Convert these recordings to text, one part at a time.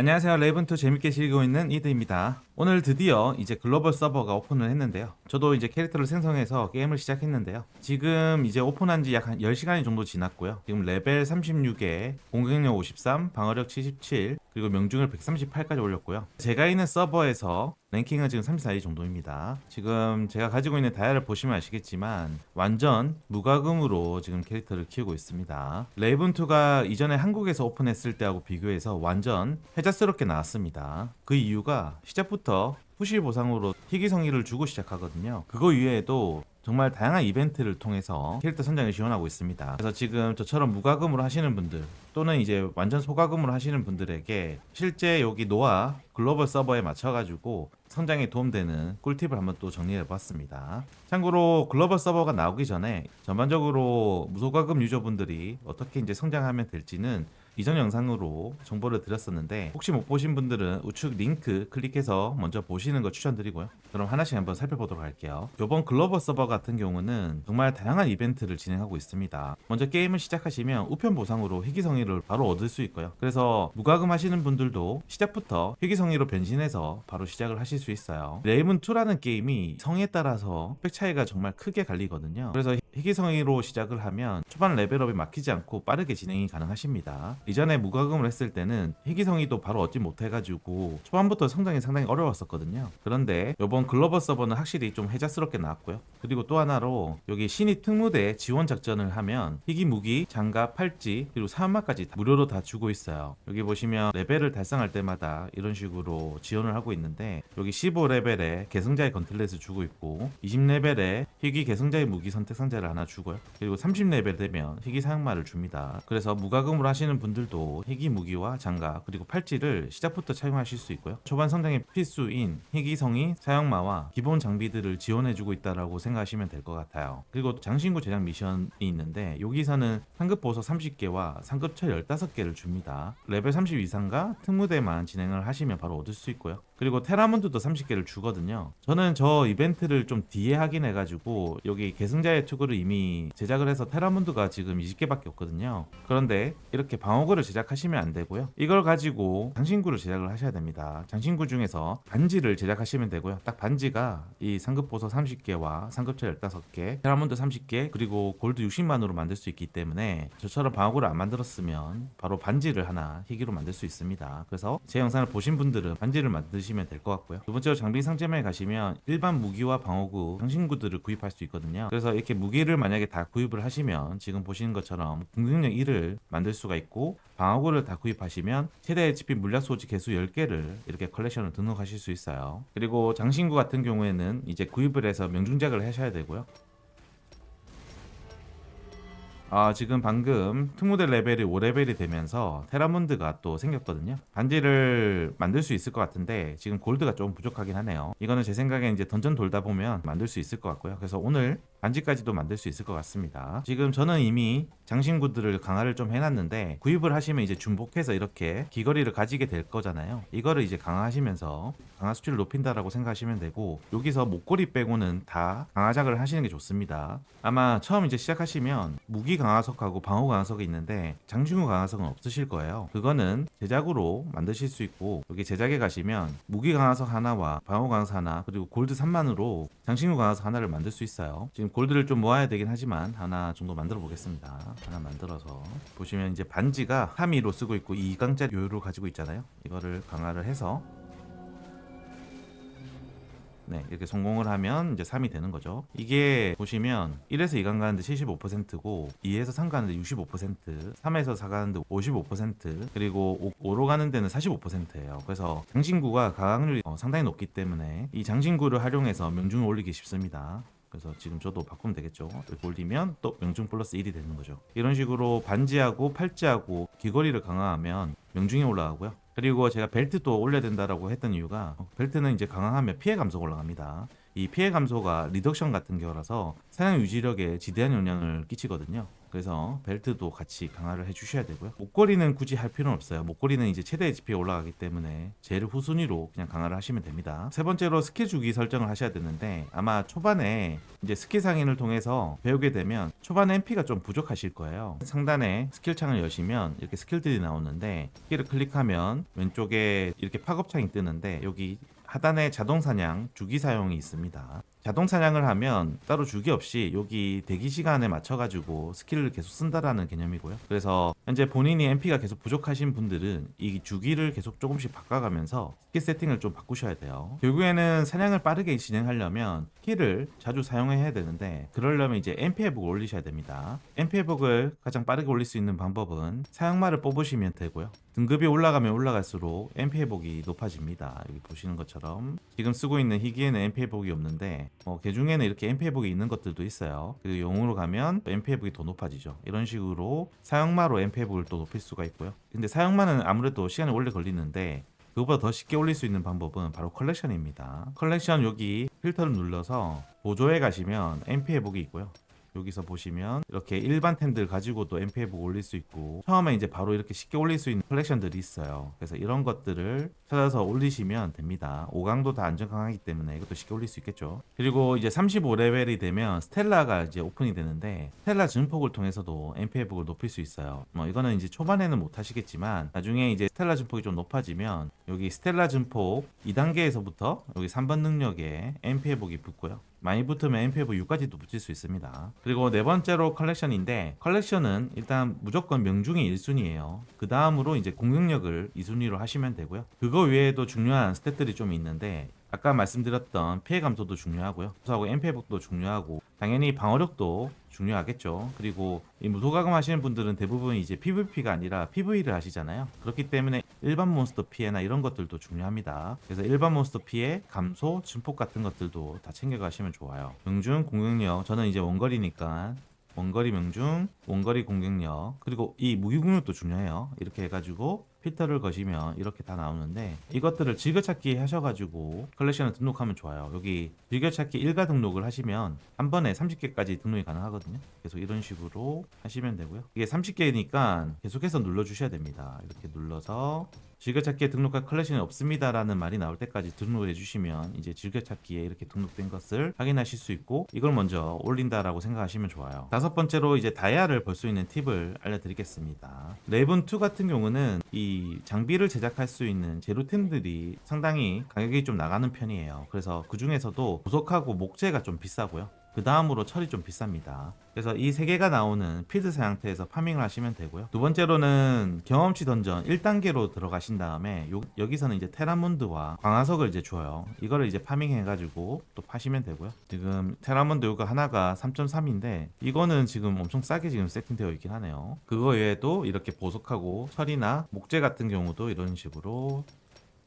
안녕하세요. 레이븐2 재밌게 즐기고 있는 이드입니다. 오늘 드디어 이제 글로벌 서버가 오픈을 했는데요. 저도 이제 캐릭터를 생성해서 게임을 시작했는데요. 지금 이제 오픈한 지 약 한 10시간이 정도 지났고요. 지금 레벨 36에 공격력 53, 방어력 77, 그리고 명중을 138까지 올렸고요. 제가 있는 서버에서 랭킹은 지금 34위 정도입니다. 지금 제가 가지고 있는 다이아를 보시면 아시겠지만 완전 무과금으로 지금 캐릭터를 키우고 있습니다. 레이븐2가 이전에 한국에서 오픈했을 때하고 비교해서 완전 회자스럽게 나왔습니다. 그 이유가 시작부터 후실 보상으로 희귀성의를 주고 시작하거든요. 그거 위에도 정말 다양한 이벤트를 통해서 캐릭터 선장을 지원하고 있습니다. 그래서 지금 저처럼 무과금으로 하시는 분들 또는 이제 완전 소과금으로 하시는 분들에게 실제 여기 노아 글로벌 서버에 맞춰가지고 성장에 도움되는 꿀팁을 한번 또 정리해 봤습니다. 참고로 글로벌 서버가 나오기 전에 전반적으로 무소과금 유저분들이 어떻게 이제 성장하면 될지는 이전 영상으로 정보를 드렸었는데 혹시 못 보신 분들은 우측 링크 클릭해서 먼저 보시는 거 추천드리고요. 그럼 하나씩 한번 살펴보도록 할게요. 이번 글로벌 서버 같은 경우는 정말 다양한 이벤트를 진행하고 있습니다. 먼저 게임을 시작하시면 우편 보상으로 희귀성의를 바로 얻을 수 있고요. 그래서 무과금 하시는 분들도 시작부터 희귀성의로 변신해서 바로 시작을 하실 수 있어요. 레이븐2라는 게임이 성에 따라서 스펙 차이가 정말 크게 갈리거든요. 그래서 희귀성의로 시작을 하면 초반 레벨업이 막히지 않고 빠르게 진행이 가능하십니다. 이전에 무과금을 했을 때는 희귀성의도 바로 얻지 못해가지고 초반부터 성장이 상당히 어려웠었거든요. 그런데 이번 글로벌 서버는 확실히 좀 해자스럽게 나왔고요. 그리고 또 하나로 여기 신입 특무대 지원 작전을 하면 희귀 무기, 장갑, 팔찌 그리고 사은마까지 다 무료로 다 주고 있어요. 여기 보시면 레벨을 달성할 때마다 이런 식으로 지원을 하고 있는데 여기 15레벨에 계승자의 건틀렛을 주고 있고 20레벨에 희귀 계승자의 무기 선택 상자 를 하나 주고요. 그리고 30레벨 되면 희귀 사용마를 줍니다. 그래서 무과금으로 하시는 분들도 희귀 무기와 장갑 그리고 팔찌를 시작부터 착용하실 수 있고요. 초반 성장의 필수인 희귀성이 사용마와 기본 장비들을 지원해주고 있다라고 생각하시면 될 것 같아요. 그리고 장신구 제작 미션이 있는데 여기서는 상급 보석 30개와 상급 철 15개를 줍니다. 레벨 30 이상과 특무대만 진행을 하시면 바로 얻을 수 있고요. 그리고 테라몬드도 30개를 주거든요. 저는 저 이벤트를 좀 뒤에 하긴 해가지고 여기 계승자의 투구를 이미 제작을 해서 테라몬드가 지금 20개밖에 없거든요. 그런데 이렇게 방어구를 제작하시면 안 되고요. 이걸 가지고 장신구를 제작을 하셔야 됩니다. 장신구 중에서 반지를 제작하시면 되고요. 딱 반지가 이 상급 보석 30개와 상급철 15개, 테라몬드 30개, 그리고 골드 60만으로 만들 수 있기 때문에 저처럼 방어구를 안 만들었으면 바로 반지를 하나 희귀로 만들 수 있습니다. 그래서 제 영상을 보신 분들은 반지를 만드시면 될 것 같고요. 두 번째로 장비 상점에 가시면 일반 무기와 방어구, 장신구들을 구입할 수 있거든요. 그래서 이렇게 무기 를 만약에 다 구입을 하시면 지금 보시는 것처럼 공격력 1을 만들 수가 있고 방어구를 다 구입하시면 최대 HP 물약 소지 개수 10개를 이렇게 컬렉션을 등록하실 수 있어요. 그리고 장신구 같은 경우에는 이제 구입을 해서 명중작을 하셔야 되고요. 아, 지금 방금 특무대 레벨이 5레벨이 되면서 테라몬드가 또 생겼거든요. 반지를 만들 수 있을 것 같은데 지금 골드가 좀 부족하긴 하네요. 이거는 제 생각에 이제 던전 돌다 보면 만들 수 있을 것 같고요. 그래서 오늘 반지까지도 만들 수 있을 것 같습니다. 지금 저는 이미 장신구들을 강화를 좀 해놨는데 구입을 하시면 이제 중복해서 이렇게 귀걸이를 가지게 될 거잖아요. 이거를 이제 강화하시면서 강화 수치를 높인다라고 생각하시면 되고 여기서 목걸이 빼고는 다 강화작을 하시는 게 좋습니다. 아마 처음 이제 시작하시면 무기 강화석하고 방어 강화석이 있는데 장신구 강화석은 없으실 거예요. 그거는 제작으로 만드실 수 있고 여기 제작에 가시면 무기 강화석 하나와 방어 강화석 하나 그리고 골드 3만으로 장신구 강화석 하나를 만들 수 있어요. 지금 골드를 좀 모아야 되긴 하지만 하나 정도 만들어 보겠습니다. 하나 만들어서 보시면 이제 반지가 3위로 쓰고 있고 2강짜리 요요를 가지고 있잖아요. 이거를 강화를 해서 네, 이렇게 성공을 하면 이제 3이 되는 거죠. 이게 보시면 1에서 2강 가는데 75%고 2에서 3 가는데 65%, 3에서 4 가는데 55%, 그리고 5, 로 가는 데는 45%예요. 그래서 장신구가 가강률이 어, 상당히 높기 때문에 이 장신구를 활용해서 명중을 올리기 쉽습니다. 그래서 지금 저도 바꾸면 되겠죠. 이렇게 올리면 또 명중 플러스 1이 되는 거죠. 이런 식으로 반지하고 팔찌하고 귀걸이를 강화하면 명중이 올라가고요. 그리고 제가 벨트도 올려야 된다라고 했던 이유가 어, 벨트는 이제 강화하면 피해 감소가 올라갑니다. 이 피해 감소가 리덕션 같은 경우라서 사냥 유지력에 지대한 영향을 끼치거든요. 그래서 벨트도 같이 강화를 해주셔야 되고요. 목걸이는 굳이 할 필요는 없어요. 목걸이는 이제 최대 HP에 올라가기 때문에 제일 후순위로 그냥 강화를 하시면 됩니다. 세 번째로 스킬 주기 설정을 하셔야 되는데 아마 초반에 이제 스킬 상인을 통해서 배우게 되면 초반에 MP가 좀 부족하실 거예요. 상단에 스킬 창을 여시면 이렇게 스킬들이 나오는데 스킬을 클릭하면 왼쪽에 이렇게 팝업창이 뜨는데 여기 하단에 자동 사냥 주기 사용이 있습니다. 자동 사냥을 하면 따로 주기 없이 여기 대기 시간에 맞춰 가지고 스킬을 계속 쓴다라는 개념이고요. 그래서 현재 본인이 MP가 계속 부족하신 분들은 이 주기를 계속 조금씩 바꿔가면서 스킬 세팅을 좀 바꾸셔야 돼요. 결국에는 사냥을 빠르게 진행하려면 스킬을 자주 사용해야 되는데 그러려면 이제 MP 회복을 올리셔야 됩니다. MP 회복을 가장 빠르게 올릴 수 있는 방법은 사용말을 뽑으시면 되고요. 등급이 올라가면 올라갈수록 MP 회복이 높아집니다. 여기 보시는 것처럼 지금 쓰고 있는 희귀에는 MP 회복이 없는데 어, 개 중에는 이렇게 MP 회복이 있는 것들도 있어요. 그리고 영웅으로 가면 MP 회복이 더 높아지죠. 이런 식으로 사용마로 MP 회복을 또 높일 수가 있고요. 근데 사용마는 아무래도 시간이 오래 걸리는데 그거보다 더 쉽게 올릴 수 있는 방법은 바로 컬렉션입니다. 컬렉션 여기 필터를 눌러서 보조에 가시면 MP 회복이 있고요. 여기서 보시면 이렇게 일반 템들 가지고도 MP 회복 올릴 수 있고 처음에 이제 바로 이렇게 쉽게 올릴 수 있는 컬렉션들이 있어요. 그래서 이런 것들을 찾아서 올리시면 됩니다. 5강도 다 안전 강하기 때문에 이것도 쉽게 올릴 수 있겠죠. 그리고 이제 35레벨이 되면 스텔라가 이제 오픈이 되는데 스텔라 증폭을 통해서도 MP 회복을 높일 수 있어요. 뭐 이거는 이제 초반에는 못 하시겠지만 나중에 이제 스텔라 증폭이 좀 높아지면 여기 스텔라 증폭 2단계에서부터 여기 3번 능력에 MP 회복이 붙고요. 많이 붙으면 MP5 6까지도 붙일 수 있습니다. 그리고 네 번째로 컬렉션인데 컬렉션은 일단 무조건 명중이 1순위예요. 그 다음으로 이제 공격력을 2순위로 하시면 되고요. 그거 외에도 중요한 스탯들이 좀 있는데 아까 말씀드렸던 피해 감소도 중요하고요. 하고 MP 회복도 중요하고 당연히 방어력도 중요하겠죠. 그리고 이 무소가금 하시는 분들은 대부분 이제 PVP가 아니라 PV를 하시잖아요. 그렇기 때문에 일반 몬스터 피해나 이런 것들도 중요합니다. 그래서 일반 몬스터 피해, 감소, 증폭 같은 것들도 다 챙겨가시면 좋아요. 명중, 공격력, 저는 이제 원거리니까 원거리 명중, 원거리 공격력, 그리고 이 무기 공격도 중요해요. 이렇게 해가지고 필터를 거시면 이렇게 다 나오는데 이것들을 즐겨찾기 하셔가지고 컬렉션을 등록하면 좋아요. 여기 즐겨찾기 일가 등록을 하시면 한 번에 30개까지 등록이 가능하거든요. 계속 이런 식으로 하시면 되고요. 이게 30개니까 계속해서 눌러 주셔야 됩니다. 이렇게 눌러서 즐겨찾기에 등록할 컬렉션이 없습니다라는 말이 나올 때까지 등록을 해주시면 이제 즐겨찾기에 이렇게 등록된 것을 확인하실 수 있고 이걸 먼저 올린다라고 생각하시면 좋아요. 다섯 번째로 이제 다이아를 벌 수 있는 팁을 알려드리겠습니다. 레븐 2 같은 경우는 이 장비를 제작할 수 있는 재료템들이 상당히 가격이 좀 나가는 편이에요. 그래서 그 중에서도 보석하고 목재가 좀 비싸고요. 그 다음으로 철이 좀 비쌉니다. 그래서 이 세 개가 나오는 필드 상태에서 파밍을 하시면 되고요. 두 번째로는 경험치 던전 1단계로 들어가신 다음에 요- 여기서는 이제 테라몬드와 광화석을 이제 줘요. 이거를 이제 파밍해가지고 또 파시면 되고요. 지금 테라몬드 이거 하나가 3.3인데 이거는 지금 엄청 싸게 지금 세팅되어 있긴 하네요. 그거 외에도 이렇게 보석하고 철이나 목재 같은 경우도 이런 식으로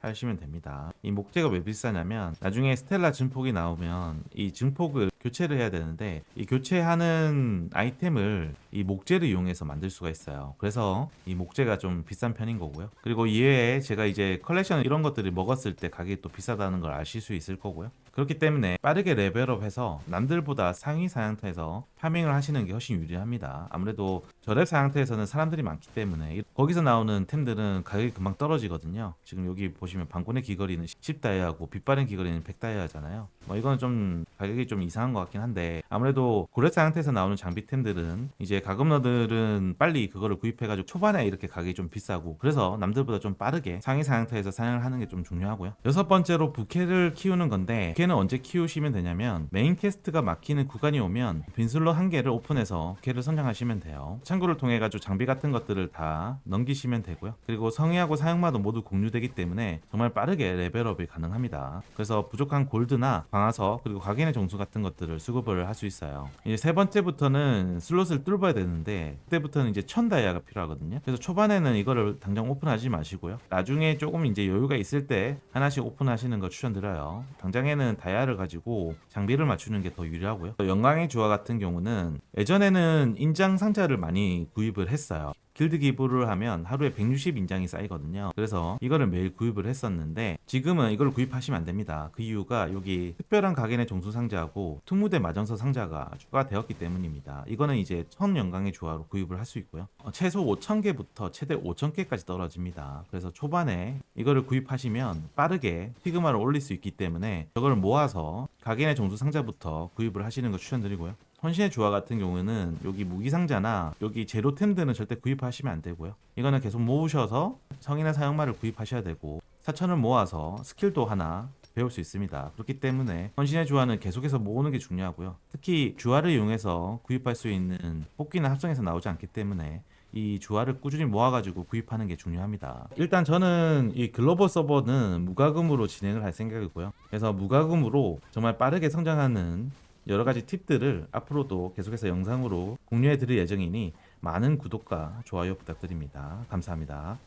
하시면 됩니다. 이 목재가 왜 비싸냐면 나중에 스텔라 증폭이 나오면 이 증폭을 교체를 해야 되는데 이 교체하는 아이템을 이 목재를 이용해서 만들 수가 있어요. 그래서 이 목재가 좀 비싼 편인 거고요. 그리고 이외에 제가 이제 컬렉션 이런 것들을 먹었을 때 가격이 또 비싸다는 걸 아실 수 있을 거고요. 그렇기 때문에 빠르게 레벨업해서 남들보다 상위 사양터에서 파밍을 하시는 게 훨씬 유리합니다. 아무래도 저랩 사양터에서는 사람들이 많기 때문에 거기서 나오는 템들은 가격이 금방 떨어지거든요. 지금 여기 보시면 방군의 귀걸이는 10다이아고 빛바랜 귀걸이는 100다이아잖아요. 뭐 이거는 좀 가격이 좀 이상한 것 같긴 한데 아무래도 고렛 사양터에서 나오는 장비템들은 이제 가금러들은 빨리 그거를 구입해가지고 초반에 이렇게 가격이 좀 비싸고 그래서 남들보다 좀 빠르게 상위 사양터에서 사냥을 하는 게 좀 중요하고요. 여섯 번째로 부캐를 키우는 건데 부캐는 언제 키우시면 되냐면 메인 퀘스트가 막히는 구간이 오면 빈슬롯 한 개를 오픈해서 부캐를 선정하시면 돼요. 창구를 통해 가지고 장비 같은 것들을 다 넘기시면 되고요. 그리고 성의하고 사용마도 모두 공유되기 때문에 정말 빠르게 레벨업이 가능합니다. 그래서 부족한 골드나 방아석 그리고 각인의 정수 같은 것들 을 수급을 할 수 있어요. 이제 세 번째부터는 슬롯을 뚫어야 되는데 그때부터는 이제 천 다이아가 필요하거든요. 그래서 초반에는 이거를 당장 오픈하지 마시고요. 나중에 조금 이제 여유가 있을 때 하나씩 오픈하시는 거 추천드려요. 당장에는 다이아를 가지고 장비를 맞추는 게 더 유리하고요. 영광의 주화 같은 경우는 예전에는 인장 상자를 많이 구입을 했어요. 길드 기부를 하면 하루에 160 인장이 쌓이거든요. 그래서 이거를 매일 구입을 했었는데 지금은 이걸 구입하시면 안 됩니다. 그 이유가 여기 특별한 가겐의 종수 상자하고 특무대 마정서 상자가 추가되었기 때문입니다. 이거는 이제 천 영광의 조화로 구입을 할 수 있고요. 어, 최소 5,000개부터 최대 5,000개까지 떨어집니다. 그래서 초반에 이거를 구입하시면 빠르게 피그마를 올릴 수 있기 때문에 저걸 모아서 가겐의 종수 상자부터 구입을 하시는 거 추천드리고요. 헌신의 조화 같은 경우는 여기 무기 상자나 여기 제로템들은 절대 구입하시면 안 되고요. 이거는 계속 모으셔서 성인의 사용말을 구입하셔야 되고 4천을 모아서 스킬도 하나 배울 수 있습니다. 그렇기 때문에 헌신의 주화는 계속해서 모으는 게 중요하고요. 특히 주화를 이용해서 구입할 수 있는 뽑기나 합성에서 나오지 않기 때문에 이 주화를 꾸준히 모아가지고 구입하는 게 중요합니다. 일단 저는 이 글로벌 서버는 무과금으로 진행을 할 생각이고요. 그래서 무과금으로 정말 빠르게 성장하는 여러 가지 팁들을 앞으로도 계속해서 영상으로 공유해 드릴 예정이니 많은 구독과 좋아요 부탁드립니다. 감사합니다.